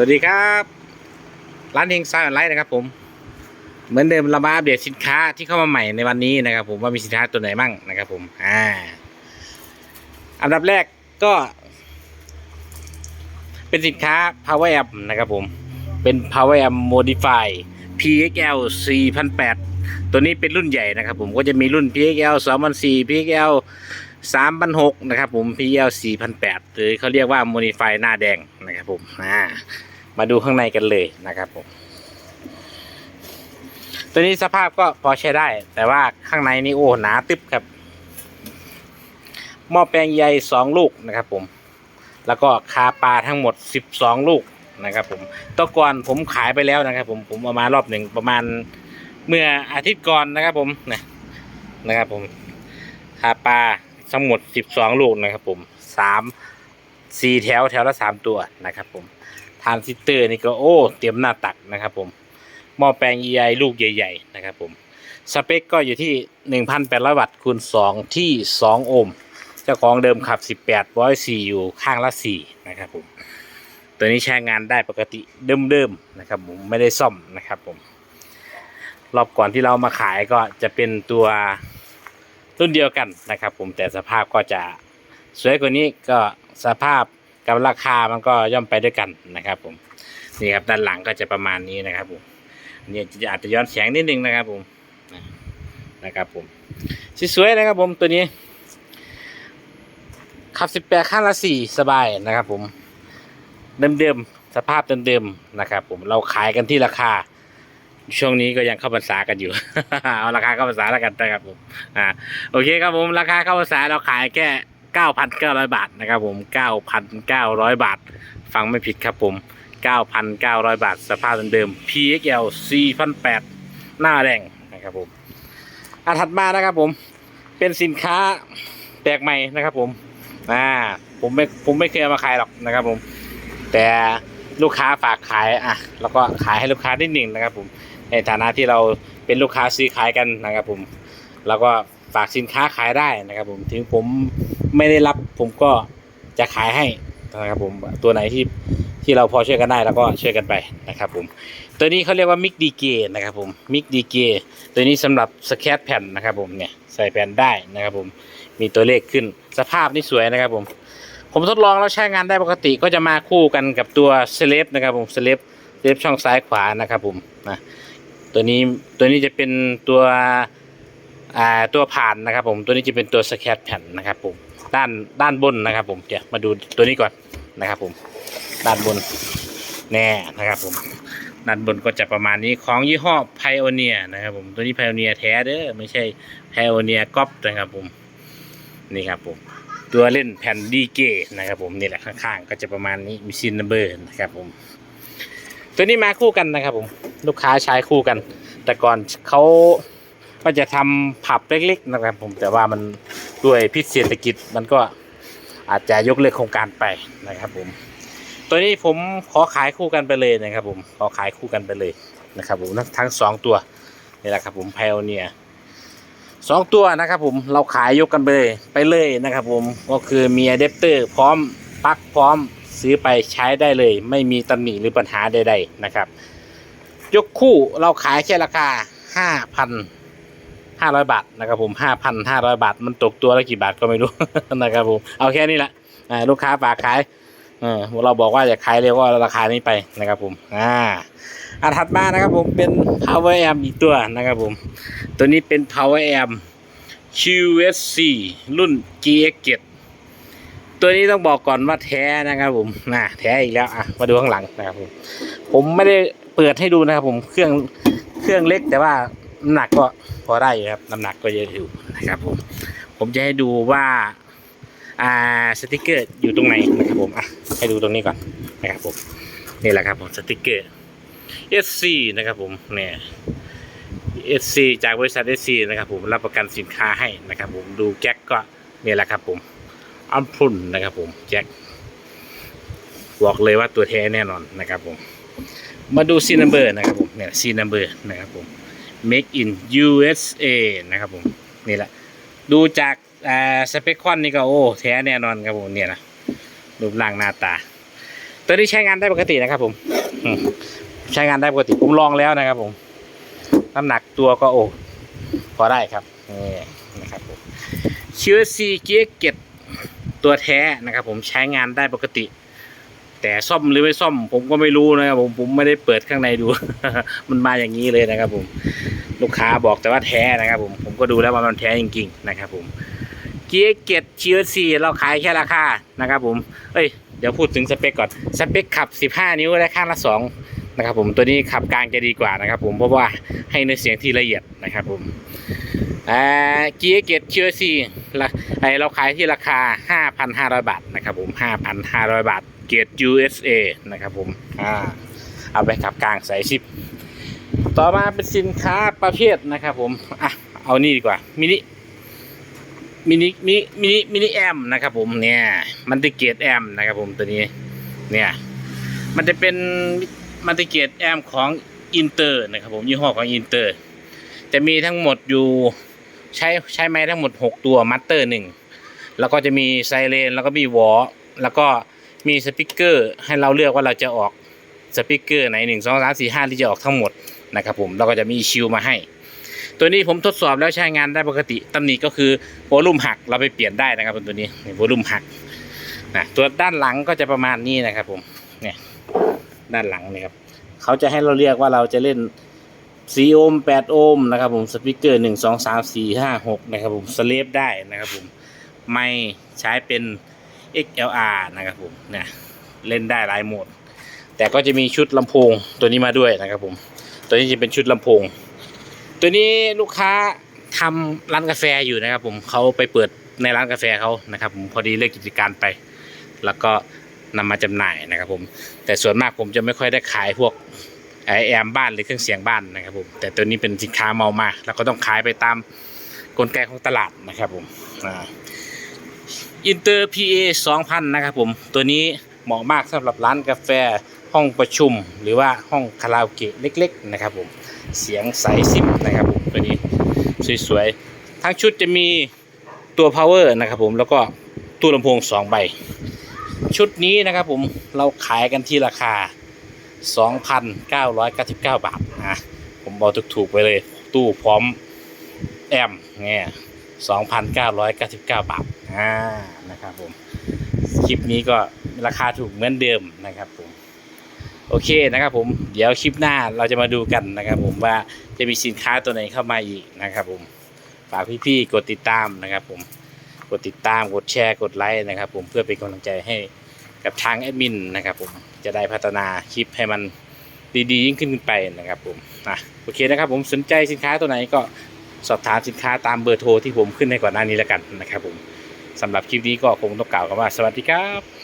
วัสดีครับ ร้านเฮงซ่าออนไลน์นะครับผม เหมือนเดิมเรามาอัปเดตสินค้าที่เข้ามาใหม่ในวันนี้นะครับ ผมว่ามีสินค้าตัวไหนมั่งนะครับผมอ่าอันดับแรกก็ เป็นสินค้า Power Amp นะครับผม เป็น Power Amp Modify PXL 4008 ตัวนี้เป็นรุ่นใหญ่นะครับผมก็จะมีรุ่น PXL 2004 PXL 3,600นะครับผม PXL 4,800หรือเขาเรียกว่า Modify หน้าแดงนะครับผมอ่า มาดูข้างในกันเลยนะครับผมตัวนี้สภาพก็พอใช้ได้ แต่ว่าข้างในนี่โอ้หนาตึบครับหม้อแปลงใยสองลูกนะครับผมแล้วก็คาปลาทั้งหมด12ลูกนะครับผมตะก่อนผมขายไปแล้วนะครับผมผมเอามารอบหนึ่งประมาณเมื่ออาทิตย์ก่อนนะครับผมนะนะครับผมคาปลาทั้งหมด12ลูกนะครับผมสามสี่แถวแถวละสามตัวนะครับผม ทานซิสเตอร์นี่ก็โอ้เตรียมหน้าตักนะครับผมหม้อแปลงใหญ่ลูกใหญ่ ๆ นะครับผมสเปคก็อยู่ที่ 1,800 วัตต์คูณ 2 ที่ 2 โอห์มเจ้าของเดิมขับ 18ร้อยสี่อยู่ข้างละ 4 นะครับผม ตัวนี้ใช้งานได้ปกติเดิมๆนะครับผมไม่ได้ซ่อมนะครับผม รอบก่อนที่เรามาขายก็จะเป็นตัวรุ่นเดียวกันนะครับผมแต่สภาพก็จะสวยกว่านี้ก็สภาพ กับราคามันก็ย่อมไปด้วยกันนะครับผมนี่ครับด้านหลังก็จะประมาณนี้นะครับผมเนี่ยอาจจะย้อนแสงนิดนึงนะครับผมนะครับผมสวยๆนะครับผมตัวนี้ขับ 18ข้างละ 4 สบายนะครับผมเดิมๆสภาพเดิมๆนะครับผมเราขายกันที่ราคา ช่วงนี้ก็ยังเข้าพรรษากันอยู่ เอาราคาเข้าพรรษาแล้วกันนะครับผมอ่าโอเคครับผมราคาเข้าพรรษาเราขายแค่ 9,900 บาทนะครับผม 9,900 บาท ฟังไม่ผิดครับผม 9,900 บาท สภาพเดิมๆ PXL 4,800หน้าแดงนะครับผมอะถัดมานะครับผม เป็นสินค้าแปลกใหม่นะครับผมอ่าผมไม่ผมไม่เคยเอามาขายหรอกนะครับผม แต่ลูกค้าฝากขายอะแล้วก็ขายให้ลูกค้านิดหนึ่งนะครับผม ในฐานะที่เราเป็นลูกค้าซื้อขายกันนะครับผม แล้วก็ฝากสินค้าขายได้นะครับผม ถึงผม ไม่ได้รับผมก็จะขายให้นะครับผมตัวไหนที่ที่เราพอช่วยกันได้เราก็ช่วยกันไปนะครับผมตัวนี้เขาเรียกว่ามิกดีเกนะครับผมมิกดีเกตัวนี้สำหรับสแคตแผ่นนะครับผมเนี่ยใส่แผ่นได้นะครับผมมีตัวเลขขึ้นสภาพนี่สวยนะครับผม ผมทดลองแล้วใช้งานได้ปกติก็จะมาคู่กันกับตัวเซเลบนะครับผมเซเลบเซเลบช่องซ้ายขวานะครับผมนะตัวนี้ตัวนี้จะเป็นตัวอ่าตัวผ่านนะครับผมตัวนี้จะเป็นตัวสแคตแผ่นนะครับผม ด้านด้านบนนะครับ ผมเดี๋ยวมาดูตัวนี้ก่อนนะครับ ผมด้านบนแน่นะครับ ผมด้านบนก็จะประมาณนี้ของยี่ห้อไพโอเนียนะครับ ผมตัวนี้ไพโอเนียแท้เด้อไม่ใช่ไพโอเนียก๊อปนะครับ ผมนี่ครับผมตัวเล่นแผ่นดีเกนะครับผมนี่แหละข้างๆก็จะประมาณนี้มีซินเบอร์นะครับ ผม ตัวนี้มาคู่กันนะครับ ผมลูกค้าใช้คู่กัน แต่ก่อนเขาก็จะทำผับเล็กๆนะครับ ผมแต่ว่ามัน ด้วยพิษเศรษฐกิจมันก็อาจจะยกเลิกโครงการไปนะครับผม ตัวนี้ผมขอขายคู่กันไปเลยนะครับผมขอขายคู่กันไปเลยนะครับผมทั้งสองตัวนี่แหละครับผมไพโอเนียสองตัวนะครับผมเราขายยกกันไปเลยไปเลยนะครับผมก็คือมีอะแดปเตอร์พร้อมปลั๊กพร้อมซื้อไปใช้ได้เลย ไม่มีตำหนิหรือปัญหาใด ๆนะครับ ยกคู่เราขายแค่ราคา ห้าร้อยบาทนะครับผมห้าพันห้าร้อยบาท มันตกตัวละกี่บาทก็ไม่รู้นะครับผมเอาแค่นี้แหละอ่าลูกค้าฝากขายเออเราบอกว่าจะขายเร็วก็ราคานี้ไปนะครับผมอ่าอันถัดมานะครับผมเป็น power amp อีกตัวนะครับผมตัวนี้เป็น power amp QSC รุ่น GX7 ตัวนี้ต้องบอกก่อนว่าแท้นะครับผมน่ะแท้อีกแล้วอะมาดูข้างหลังนะครับผมผมไม่ได้เปิดให้ดูนะครับผมเครื่องเครื่องเล็กแต่ว่า น้ำหนักก็พอได้อยู่ครับน้ำหนักก็เยอะอยู่นะครับผมผมจะให้ดูว่าอ่าสติกเกอร์อยู่ตรงไหนนะครับผมอะให้ดูตรงนี้ก่อนนะครับผมนี่แหละครับผมสติกเกอร์ SC นะครับผมเนี่ย SC จากบริษัท SC นะครับผมรับประกันสินค้าให้นะครับผมดูแจ็คก็เนี่ยแหละครับผมอัมพุนนะครับผมแจ็คบอกเลยว่าตัวแท้แน่นอนนะครับผมมาดูซีนัมเบอร์นะครับผมเนี่ยซีนัมเบอร์นะครับผม make in USA นะครับผมนี่แหละดูจากอ่าสเปคคอนนี่ก็โอ้แท้แน่นอนครับผมเนี่ยนะรูปร่างหน้าตา ตัวนี้ใช้งานได้ปกตินะครับผมอืมใช้งานได้ปกติผมลองแล้วนะครับผมน้ำหนักตัวก็โอ้พอได้ครับนี่นะครับผมเชื้อซีเกียเกตตัวแท้นะครับ ผมใช้งานได้ปกติ แต่ซ่อมหรือไม่ซ่อม ผมก็ไม่รู้นะครับผมผมไม่ได้เปิดข้างในดู มันมาอย่างนี้เลยนะครับผม ลูกค้าบอกแต่ว่าแท้นะครับผมผมก็ดูแล้วว่ามันแท้จริงๆนะครับผมเกียร์เกตเชียร์ซีเราขายแค่ราคานะครับผมเอ้ยเดี๋ยวพูดถึงสเปคก่อนสเปคขับ 15 นิ้วและข้างละสองนะครับผมตัวนี้ขับกลางจะดีกว่านะครับผมเพราะว่าให้เนื้อเสียงที่ละเอียดนะครับผมอ่าเกียร์เกตเชียร์ซีละไอเราขายที่ราคา 5,500 บาทนะครับผม 5,500 บาทเกียร์ USA นะครับผมอ่าเอาไปขับกลางใส่ชิป ต่อมาเป็นสินค้าประเภทนะครับผม อะ เอานี่ดีกว่า มินิ มินิ มินิ มินิ มินิแอมนะครับผม เนี่ย มันติเกตแอมนะครับผมตัวนี้ เนี่ย มันจะเป็นมันติเกตแอมของอินเตอร์นะครับผม ยี่ห้อของอินเตอร์ จะมีทั้งหมดอยู่ใช้ใช้ไม้ทั้งหมด 6 ตัวมัตเตอร์หนึ่ง แล้วก็จะมีไซเรน แล้วก็มีวอลแล้วก็มีสปิเกอร์ให้เราเลือกว่าเราจะออกสปิเกอร์ไหนหนึ่งสองสามสี่ห้าที่จะออกทั้งหมด นะครับผมเราก็จะมีชิลมาให้ ตัวนี้ผมทดสอบแล้วใช้งานได้ปกติตำหนิก็คือโวลูมหักเราไปเปลี่ยนได้นะครับตัวนี้โวลูมหักนะตัวด้านหลังก็จะประมาณนี้นะครับผมเนี่ยด้านหลังนี่ครับเขาจะให้เราเรียกว่าเราจะเล่น4โอห์ม8โอห์มนะครับผมสปีกเกอร์1 2 3 4 5 6นะครับผมสเลฟได้นะครับผมไม่ใช้เป็น XLR นะครับผมเนี่ยเล่นได้หลายโหมด แต่ก็จะมีชุดลำโพงตัวนี้มาด้วยนะครับผม ตัวนี้จะเป็นชุดลำโพง ตัวนี้ลูกค้าทำร้านกาแฟอยู่นะครับ ผมเขาไปเปิดในร้านกาแฟเขานะครับ ผมพอดีเลิกกิจการไป แล้วก็นำมาจำหน่ายนะครับ ผม แต่ส่วนมากผมจะไม่ค่อยได้ขายพวกไอแอมบ้านหรือเครื่องเสียงบ้านนะครับผมแต่ตัวนี้เป็นสินค้าเมามาแล้วก็ต้องขายไปตามกลไกของตลาดนะครับผมอินเตอร์พีเอสองพันนะครับผมตัวนี้เหมาะมากสำหรับร้านกาแฟ ห้องประชุมหรือว่าห้องคาราโอเกะเล็ก ๆ นะครับผมเสียงใสซิมนะครับผมตัวนี้สวยๆทั้งชุดจะมีตัว power นะครับผมแล้วก็ตู้ลำโพง 2 ใบ ชุดนี้นะครับผมเราขายกันที่ราคา 2,999 บาทนะผมบอกถูกๆไปเลยตู้พร้อมแอมเนี่ย2,999 บาทอ่านะครับผมคลิปนี้ก็ราคาถูกเหมือนเดิมนะครับผม โอเคนะครับผมเดี๋ยวคลิปหน้าเราจะมาดูกันนะครับผมว่าจะมีสินค้าตัวไหนเข้ามาอีกนะครับผมฝากพี่ๆกดติดตามนะครับผมกดติดตามกดแชร์กดไลค์นะครับผมเพื่อเป็นกำลังใจให้กับทางแอดมินนะครับผมจะได้พัฒนาคลิปให้มันดีๆยิ่งขึ้นไปนะครับผมนะโอเคนะครับผมสนใจสินค้าตัวไหนก็สอบถามสินค้าตามเบอร์โทรที่ผมขึ้นให้ก่อนหน้านี้แล้วกันนะครับผมสำหรับคลิปนี้ก็คงต้องกล่าวคำว่าสวัสดีครับ